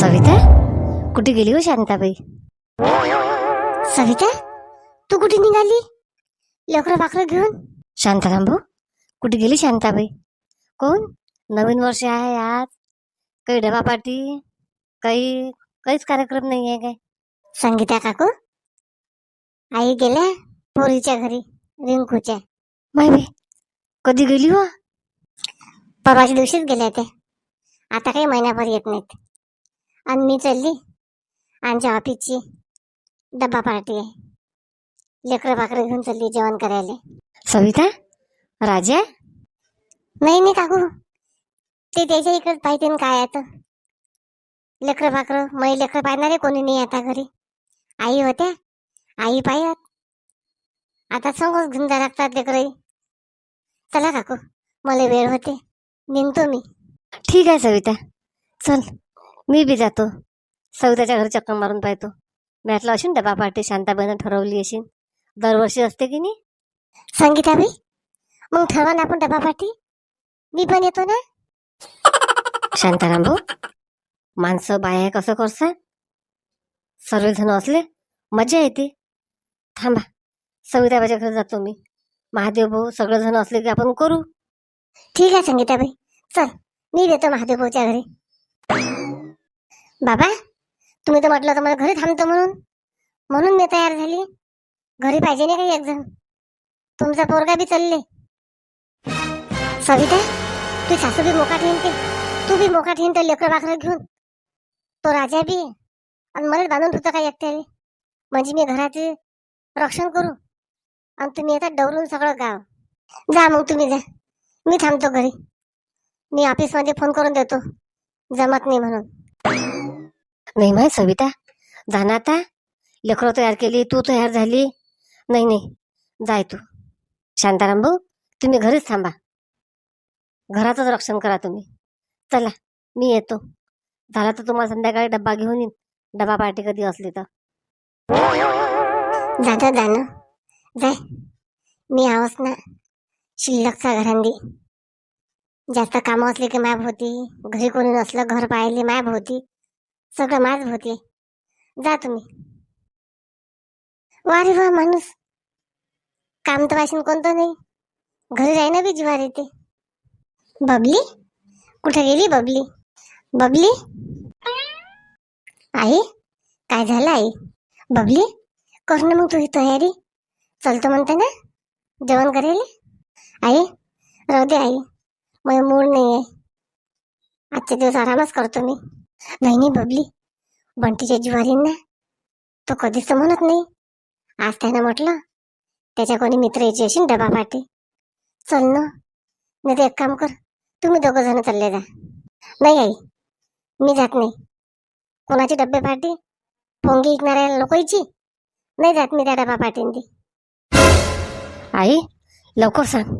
सविता कुठे गेली हो शांताबाई? सविता तू कुठे निघाली? लेकरं बाकरं घेऊन? शांताराम भाऊ कुठे गेली शांताबाई? कोण? नवीन वर्ष आहे आज. काही डबा पार्टी? काही काहीच कार्यक्रम नाही आहे काय? संगीता काकू? आई गेल्या पोरीच्या घरी रिंकूच्या. माय कधी गेली हो? परवाच्या दिवशीच गेल्या त्या. आता काही महिन्याभर येत नाहीत. आणि मी चालली. आमच्या ऑफिसची डब्बा पार्टी आहे. लेकरं बाकरं घेऊन चालली जेवण करायला. सविता? राजा? नाही नाही काकू. ते त्याच्या इकडे पाहिजे ना काय आता. लेकरं बाकरं मै लेकरं पाहणारे कोणी नाही आता घरी. आई होत्या. आई पाहत. आता समोर घेऊन जा लागतात लेकरं. चला काकू मला वेळ होते. निघतो मी. ठीक आहे सविता. चल. मी बी जातो. सविताच्या घरी चक्कर मारून पाहतो. म्हटलं अशी डबा पार्टी शांताबाईनं ठरवली अशी दरवर्षी असते की नाही? संगीताबाई मग ठरवा ना आपण डबा पार्टी मी पण येतो ना? शांताराम भाऊ माणसं बाया कसं करसा सर्वजण असले मजा येते. थांबा सविताबाईच्या घरी जातो मी. महादेव भाऊ सगळेजण असले की आपण करू. ठीक आहे संगीताबाई चल मी येतो महादेव भाऊच्या घरी. बाबा तुम्ही तर म्हटलं तर मला घरी थांबतो म्हणून. म्हणून मी तयार झाली. घरी पाहिजे नाही काही एकजण तुमचा पोरगा बी चालले. सविता तू सासू बी मोका ठेवते ते. तू बी मोका ठेवते ते लेकर बाकर घेऊन. तो राजा बी. आणि मला बांधून ठेवतो काय एकट्याने म्हणजे मी घराचे रक्षण करू. आणि तुम्ही येतात डवरून सगळं गाव. जा मग तुम्ही जा. मी थांबतो घरी. मी ऑफिसमध्ये फोन करून देतो. जमत नाही म्हणून. नाही माय सविता. जाणार आता? लेकरं तयार केली तू तयार झाली. नाही नाही. जाय तू. शांताराम भाऊ तुम्ही घरीच थांबा. घराचंच रक्षण करा तुम्ही. चला मी येतो. झाला तर तुम्हाला संध्याकाळी डब्बा घेऊन येईन. डबा पार्टी कधी असली तर. जाता जाणं जाय. मी आहोस ना शिल्लकचा घरांदी. जास्त कामं असली की माय भोवती. घरी कोणी नसलं घर पाहिले माय भोवती. सगळं माझ होते. जा तुम्ही. वा रे वा माणूस. काम तर वाशिन कोणतं नाही. घरी राहिनं बी जीवार येते. बबली? कुठे गेली बबली? बबली? आई काय झालं आई? बबली कर ना मग तुझी तयारी. चलतो म्हणते ना जेवण करेल? आई राहू दे आई. मला मूड नाही आहे आजचे दिवस आरामच करतो मी. नाही नाही बबली। बंटीच्या जीवारीन तो कधीच म्हणत नाही। आज त्यानं म्हटलं त्याच्या कोणी मित्र यायची असेल डबा पाठी चल ना नाही तर एक काम कर तुम्ही दोघं जण चालले जा। नाही आई मी जात नाही। कोणाची डब्बे पार्टी? पोंगी विकणाऱ्या लोकांची नाही जात मी त्या डबा पाठीन ती आई लवकर सांग।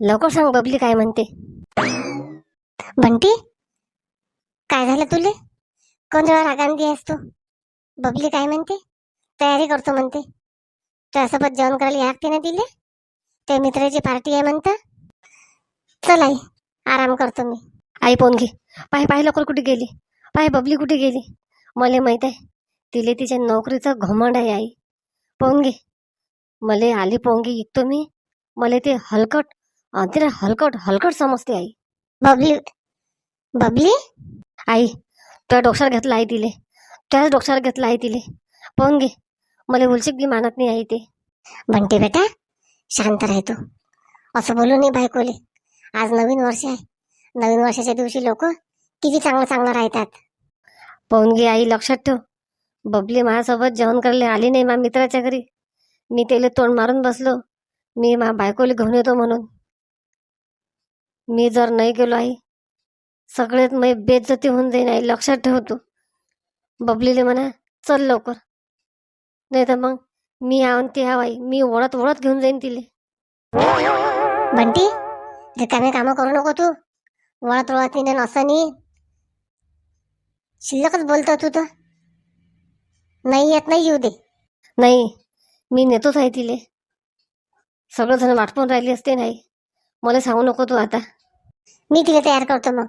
लवकर सांग बबली काय म्हणते। बंटी काय झालं तुले? कोण जेव्हा रागांदी आहेस तू? बबली काय म्हणते? तयारी करतो म्हणते. त्यासोबत जेवण करायला याकते ना तिले त्या मित्राची पार्टी आहे म्हणता. चल आई आराम करतो मी. आई पोनगी पाय पाय लवकर कुठे गेली? पाय बबली कुठे गेली? मला माहीत आहे तिले तिच्या नोकरीचं घमंड आहे आई. पोंगी मले आली पोंगी ऐकतो मी. मला ते हलकट तिला हलकट हलकट समजते आई. बबली बबली? आई तुझ्या डोक्यावर घेतला आहे तिले. त्याच डोक्यावर घेतला आहे तिले. पाहून घे. मला उलशिक बी मानत नाही आहे ते. बंटे बेटा शांत राहतो असं बोलू नाही बायकोले. आज नवीन वर्ष आहे. नवीन वर्षाच्या दिवशी लोक किती चांगलं चांगलं राहतात. पाहून घे आई लक्षात ठेव. बबली माझ्यासोबत जेवण करायला आली नाही मा मित्राच्या घरी. मी त्याला तोंड मारून बसलो. मी मा बायकोला घेऊन येतो म्हणून. मी जर नाही गेलो आई सगळ्यात मै बेइज्जती होऊन जाईन आई लक्षात ठेव तू. बबलीले म्हणा चल लवकर. नाही तर मग मी आवन ते आई मी ओढत ओढत घेऊन जाईन तिले. बंटी रिकामे कामं करू नको तू. वळत वळत नाही असं नाही शिल्लकच बोलतो तू तर. नाही येत नाही येऊ दे. नाही मी नेतोच आहे तिले. सगळं जण वाटपून राहिली असते नाही मला सांगू नको तू आता. मी तिला तयार करतो मग.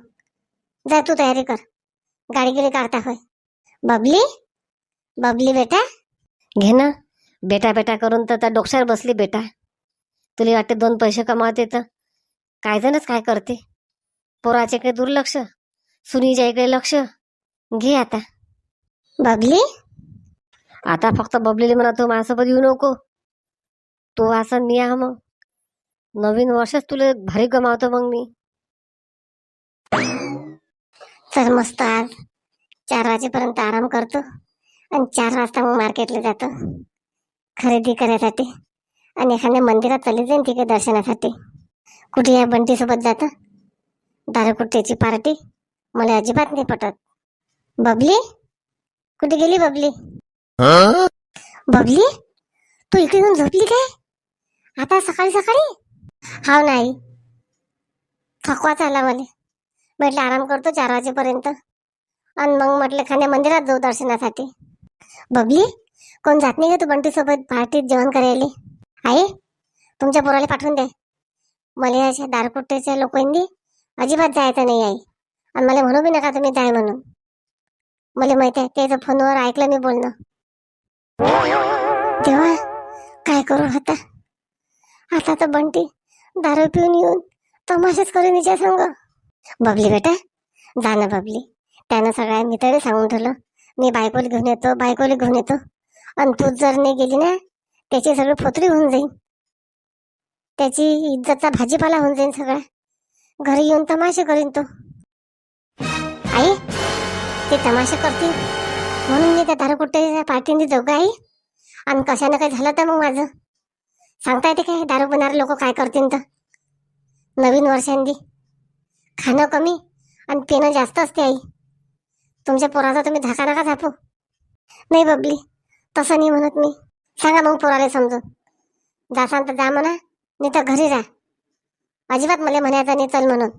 जा तू तयारी कर. गाडी गिडी काढता होय. बबली? बबली बेटा? घे ना. बेटा बेटा करून तर त्या डोक्यावर बसली बेटा. तुला वाटते दोन पैसे कमावते तर काय जणच काय करते? पोराचे काही दुर्लक्ष सुनीच्या इकडे लक्ष. घे आता. बबली? आता फक्त बबलीला म्हणा तू माझ्यासोबत येऊ नको. तू असं निया मग. नवीन वर्षच तुला भारी गमावतो मग मी. तर मस्त आज चार वाजेपर्यंत आराम करतो आणि चार वाजता मग मार्केटला जातो खरेदी करायसाठी आणि एखाद्या मंदिरात चालली जाईन तिकडे दर्शनासाठी. कुठे या बंटीसोबत जातं? दारूकुट्ट्याची पार्टी? मला अजिबात नाही पटत. बबली? कुठे गेली बबली? बबली? तू इकडे येऊन झोपली काय? आता सकाळी सकाळी? हा नाही थकवाच आला मला. म्हटलं आराम करतो चार वाजेपर्यंत. आणि मग म्हटलं खाण्या मंदिरात जाऊ दर्शनासाठी. बबली कोण जात नाही का तू बंटी सोबत पार्टीत जेवण करायला. आई तुमच्या पोराला पाठवून द्या मला अशा दारकुट्ट्याच्या लोकांनी अजिबात जायचं नाही आई. आणि मला म्हणू बी नका तुम्ही जाय म्हणून. मला माहिती आहे त्याचं फोनवर ऐकलं मी बोलणं. तेव्हा काय करू आता? आता तर बंटी दारू पिऊन येऊन तमाशाच करून हिच्या संग. बबली बेटा जा ना बबली. त्यानं सगळ्या मित्राने सांगून ठेवलं. मी बायकोला घेऊन येतो बायकोला घेऊन येतो. आणि तू जर नाही गेली ना त्याची सगळी फोतरी होऊन जाईल त्याची इज्जतचा भाजीपाला होऊन जाईल सगळा. घरी येऊन तमाशे करीन तो. आई ते तमाशा करतील म्हणून मी त्या दारूकुट्ट्याच्या पार्टीने जाऊ आई. आणि कशानं काही झालं तर मग माझं? सांगता येते काय दारू बनणारे लोक काय करतील तर? नवीन वर्षांनी. खाणं कमी आणि पिणं जास्त असते आई. तुमच्या पोराचा तुम्ही धाका नका झापू नाही बबली तसं नाही म्हणत मी. सांगा मग पोराला समजून. जासान तर जा म्हणा नाही तर घरी जा. अजिबात मला म्हणायचं नाही चल म्हणून.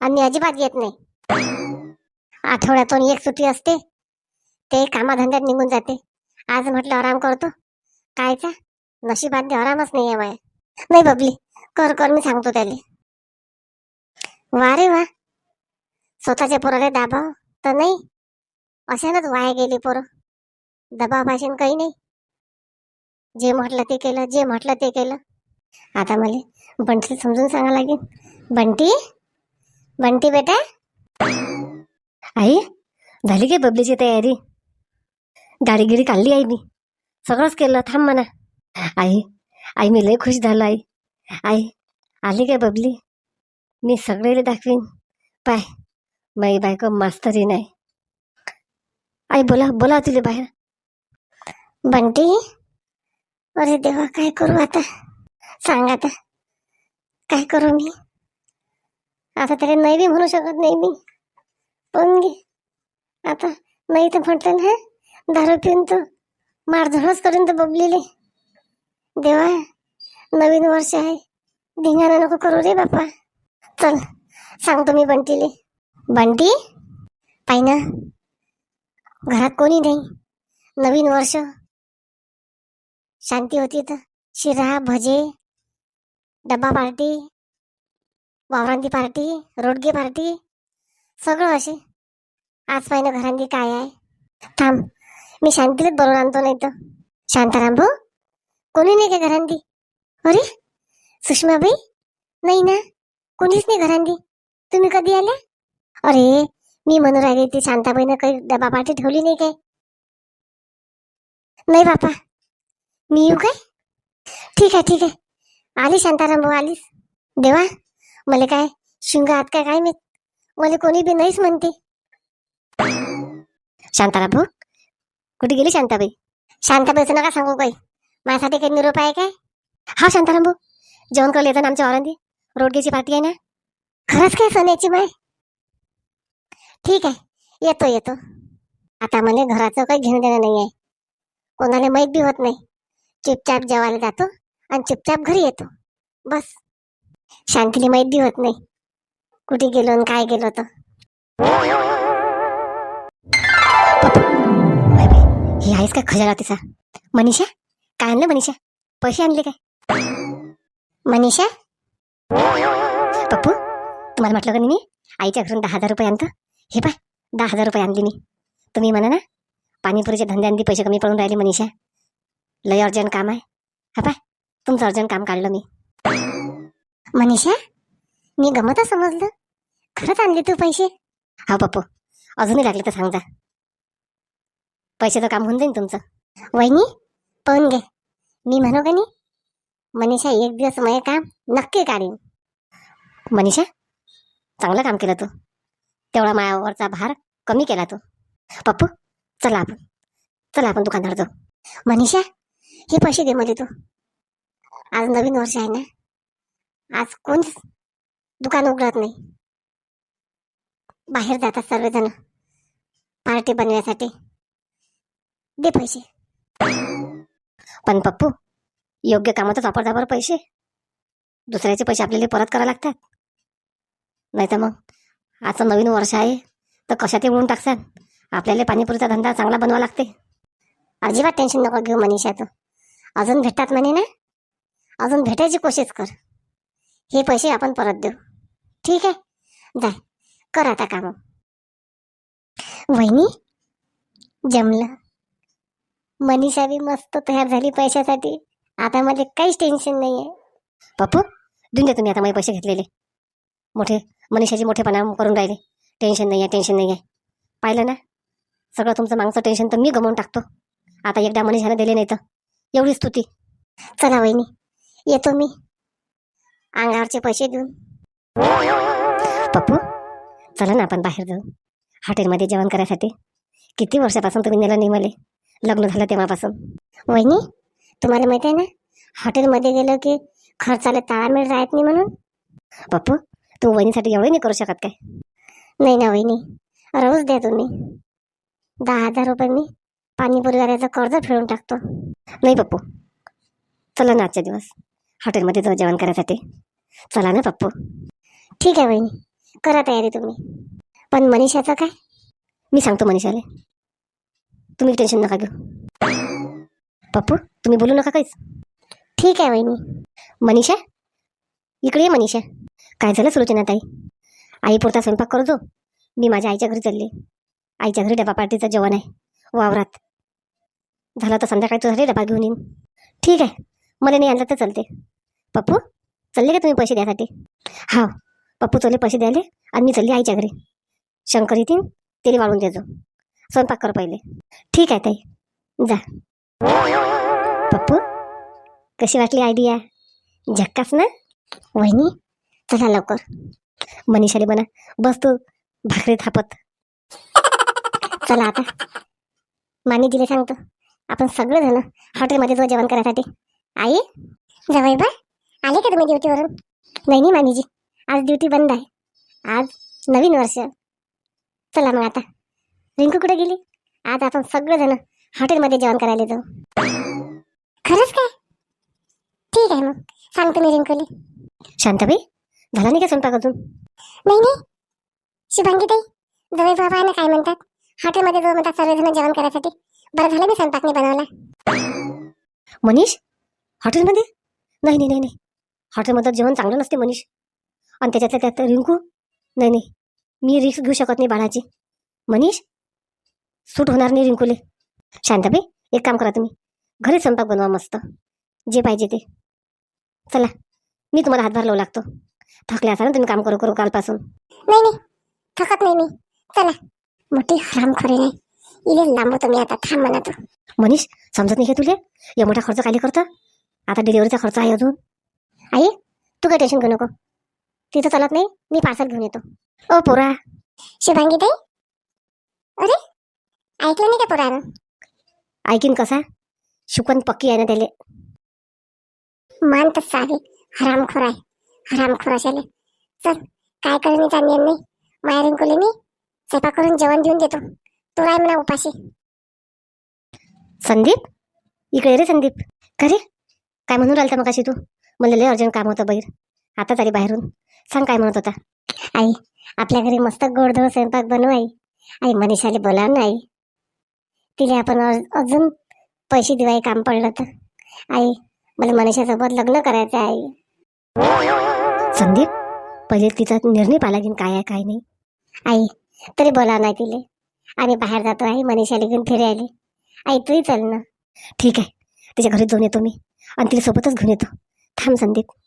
आणि मी अजिबात येत नाही. आठवड्यातून एक सुट्टी असते ते कामाधंद्यात निघून जाते. आज म्हटलं आराम करतो. कायचा नशिबात आरामच नाही आहे माया नाही बबली कर कर मी सांगतो त्याला. वा. रे वा स्वतःच्या पोराला दाबाव. तर नाही. अशानच वाया गेली पोरं. दबाव भाषण काही नाही. जे म्हटलं ते केलं जे म्हटलं ते केलं. आता मला बंटी समजून सांगा लागेल. बंटी? बंटी बेटा? आई झाली की बबलीची तयारी? गाडी गिडी काढली आई मी. सगळंच केलं थांब म्हणा. आई आई मी लय खुश झालो आई. आई आली काय बबली? मी सगळेले दाखवीन. पाय. माई बायको मास्तरी नाही. आई बोला बोला तुले बाहेर. बंटी अरे देवा काय करू आता? सांग आता. काय करू मी? आता त्याला नाही बी म्हणू शकत नाही मी पण घे. आता नाही तर म्हटलं ना दारू पिऊन तो मारझोडच करून तर बबलेले. देवा नवीन वर्ष आहे. धिंगाणा नको करू रे बापा. चल सांगतो मी बंटीले. बंटी? पाय ना घरात कोणी नाही. नवीन वर्ष. शांती होती तर. शिरा भजे डब्बा पार्टी वावरांती पार्टी रोडगे पार्टी सगळं असे. आज पाहिजे घरांनी काय आहे? थांब मी शांतीलाच बरोबर आणतो नाही तर. शांताराम भाऊ कोणी नाही का घरांनी? अरे सुषमाबाई? नाही ना कोणीच नाही घरांदी तुम्ही कधी आल्या अरे मी म्हणून राहिले ती शांताबाईनं काही डबा पाठी ठेवली नाही काय? नाही बापा. मी येऊ काय? ठीक आहे ठीक आहे. आली शांताराम भाऊ आलीस. देवा मला काय शिंगा आत काय काय मी मला कोणी बी नाहीच म्हणते. शांताराम भाऊ कुठे गेली शांताबाई? शांताबाईचं नका सांगू काही माझ्यासाठी काही निरोप आहे काय? हा शांताराम भाऊ जेवण करले येतं आमच्या औरंदी रोडगेची पार्टी आहे ना? खरंच काय सोन्याची माय ठीक आहे येतो येतो. आता मला घराचं काही घेणं देणं नाही आहे कोणाला माहीत बी होत नाही. चुपचाप जेवायला जातो आणि चुपचाप घरी येतो. बस. शांतीला माहीत बी होत नाही. कुठे गेलो आणि काय गेलो तर? बाय ही आहेस का खजाना तिचा? मनीषा? काय आणलं मनीषा? पैसे आणले काय? मनीषा? पप्पू तुम्हाला म्हटलं का नाही मी आईच्या घरून दहा हजार रुपये आणतं. हे पाय दहा हजार रुपये आणली मी. तुम्ही म्हणा ना पाणीपुरीच्या धंद्यांनी पैसे कमी पडून राहिले मनीषा. लय अर्जंट काम आहे. हा पाय तुमचं अर्जंट काम काढलं मी. मनीषा मी गमतच समजलं. खरंच आणले तू पैसे? हा पप्पू अजूनही लागले तर सांग जा. पैशाचं काम होऊन जाईल तुमचं. वहिनी पाहून घे. मी म्हणू का नाही मनीषा एक दिवस मग काम नक्की काढीन. मनीषा चांगलं काम केलं तू. तेवढा मायावरचा भार कमी केला तू. पप्पू चला आपण. चला आपण दुकानदार जाऊ. मनीषा हे पैसे दे मला तू. आज नवीन वर्ष आहे ना? आज कोणीच दुकान उघडत नाही. बाहेर जातात सर्वजण. पार्टी बनवण्यासाठी दे पैसे. पण पप्पू योग्य कामातच वापरता बरं पैसे. दुसऱ्याचे पैसे आपल्याला परत करावे लागतात. नाही तर मग आजचं नवीन वर्ष आहे तर कशात उडून टाकसान. आपल्याला पाणीपुरीचा धंदा चांगला बनवा लागते. अजिबात टेन्शन नको घेऊ मनीषा तू. अजून भेटतात म्हणे ना? अजून भेटायची कोशिश कर. हे पैसे आपण परत देऊ. ठीक आहे? जाय. कर आता काम. वहिनी जमलं. मनीषा बी मस्त तयार झाली पैशासाठी. आता मला काहीच टेन्शन नाही आहे पप्पू देऊन द्या तुम्ही आता माझे पैसे घेतलेले. मोठे मनीषाचे मोठेपणा करून राहिले. टेन्शन नाही आहे टेन्शन नाही आहे पाहिलं ना? सगळं तुमचं मागचं टेन्शन तर मी गमावून टाकतो. आता एकदा मनीषाने दिले नाही तर. एवढी स्तुती. चला वहिनी येतो मी. अंगावरचे पैसे देऊन. पप्पू चला ना आपण बाहेर जाऊ. हॉटेलमध्ये जेवण करायसाठी. किती वर्षापासून तुम्ही नेलं नाही मला? लग्न झालं तेव्हापासून. वहिनी तुम्हाला माहिती आहे ना? हॉटेलमध्ये गेलं की खर्चाला ताळमेळ राहत नाही म्हणून. पप्पू तू वहिनीसाठी एवढं नाही करू शकत काय? नाही ना वहिनी. रोज द्या तुम्ही दहा हजार रुपये मी पाणीपुरीवाल्याचं कर्ज फेडून टाकतो. नाही पप्पू. चला ना आजच्या दिवस. हॉटेलमध्ये जाऊ जेवण करायसाठी. चला ना पप्पू. ठीक आहे वहिनी. करा तयारी तुम्ही. पण मनीषाचं काय? मी सांगतो मनीषाले. तुम्ही टेन्शन नका घेऊ. पप्पू तुम्ही बोलू नका काहीच. ठीक आहे वहिनी. मनीषा? इकडे ये मनीषा. काय झालं सुलोचना ताई आई पुरता स्वयंपाक करतो मी माझ्या आईच्या घरी चालले. आईच्या घरी डबा पार्टीचं जेवण आहे. वावरात. झालं तर संध्याकाळी तुझा डबा घेऊन येईन. ठीक आहे. मला नाही आणलं तर चालते. पप्पू चालले का तुम्ही पैसे द्यासाठी? हा पप्पू चालले पैसे द्यायले आणि मी चालली आईच्या घरी. शंकर येतील तेली वाळून देजो. स्वयंपाक कर पहिले. ठीक आहे ताई. जा. पप्पू कशी वाटली आयडिया झक्कास ना? वहिनी चला लवकर. मनीषाली म्हणा बस तू भाकरी थापत. चला आता. मानी दिले सांगतो. आपण सगळे जण हॉटेलमध्ये जाऊ जेवण करायसाठी. आई जवळ बा. आले का तुम्ही ड्युटीवरून नाही नाही मामीजी. आज ड्युटी बंद आहे. आज नवीन वर्ष. चला मग आता. रिंकू कुठे गेली? आज आपण सगळेजण हॉटेलमध्ये जेवण करायला जाऊ. खरंच काय? ठीक आहे मग. सांगतो मी रिंकूली. शांताबाई झाला नाही का स्वयंपाक अजून? नाही नाही. शुभांगी ताई जवळ बाबा आहे ना काय म्हणतात? हॉटेलमध्ये जाऊ म्हणतात सर्वजण जेवण करायसाठी. बरं झालं मी स्वयंपाक नाही बनवला. मनीष हॉटेलमध्ये? नाही नाही नाही नाही. हॉटेलमध्ये जेवण चांगलं नसते मनीष. आणि त्याच्यातल्या त्यात रिंकू? नाही नाही. मी रिस्क घेऊ शकत नाही बाळाची. मनीष सूट होणार नाही रिंकूले. शांताबाई एक काम करा तुम्ही. घरी स्वयंपाक बनवा मस्त. जे पाहिजे ते. चला मी तुम्हाला हातभार लावू लागतो. थकले असा ना तुम्ही काम करू करू कालपासून. नाही नाही. थकत नाही मी. चला. मोठी हरामखोरी नाही इले लांबवतो मी आता. थांब म्हणा तू मनीष समजत नाही का तुले? या मोठा खर्च काय करतं? आता डिलिव्हरीचा खर्च आहे अजून. आई तू काय टेन्शन घेऊ नको. तिथं चालत नाही मी पार्सल घेऊन येतो. ओ पोरा. शुभांगी ताई? अरे ऐकलं नाही का पोरानं? ऐकीन कसा? शुकन पक्की आहे ना त्याले? मान तर सावी हरामखोर आहे. हरामखोर अशाले चल काय करेन मी जाणीन नाही. माया रिंकूले मी स्वयंपाक करून जेवण देऊन देतो. तो राय म्हणा उपाशी. संदीप? इकडे रे संदीप. का रे? काय म्हणून राहिलता मग तू? मला लय अर्जंट काम होतं बाहेर. आता आली बाहेरून. सांग काय म्हणत होता? आई आपल्या घरी मस्त गोडधोड स्वयंपाक बनव आई. आई मनीषाले बोला ना आई. तिला आपण अज- अजून पैसे दिवाय काम पडलं तर. आई मला मनीषासोबत लग्न करायचं आहे. आई संदीप पहिले तिचा निर्णय पाहिला की काय आहे काय नाही? आई तरी बोला नाही तिले. आम्ही बाहेर जातो आहे मनीषाला घेऊन फिरायला. आई तूही चल ना. ठीक आहे. तिच्या घरी जाऊन येतो मी. आणि तिला सोबतच घेऊन येतो. थांब संदीप.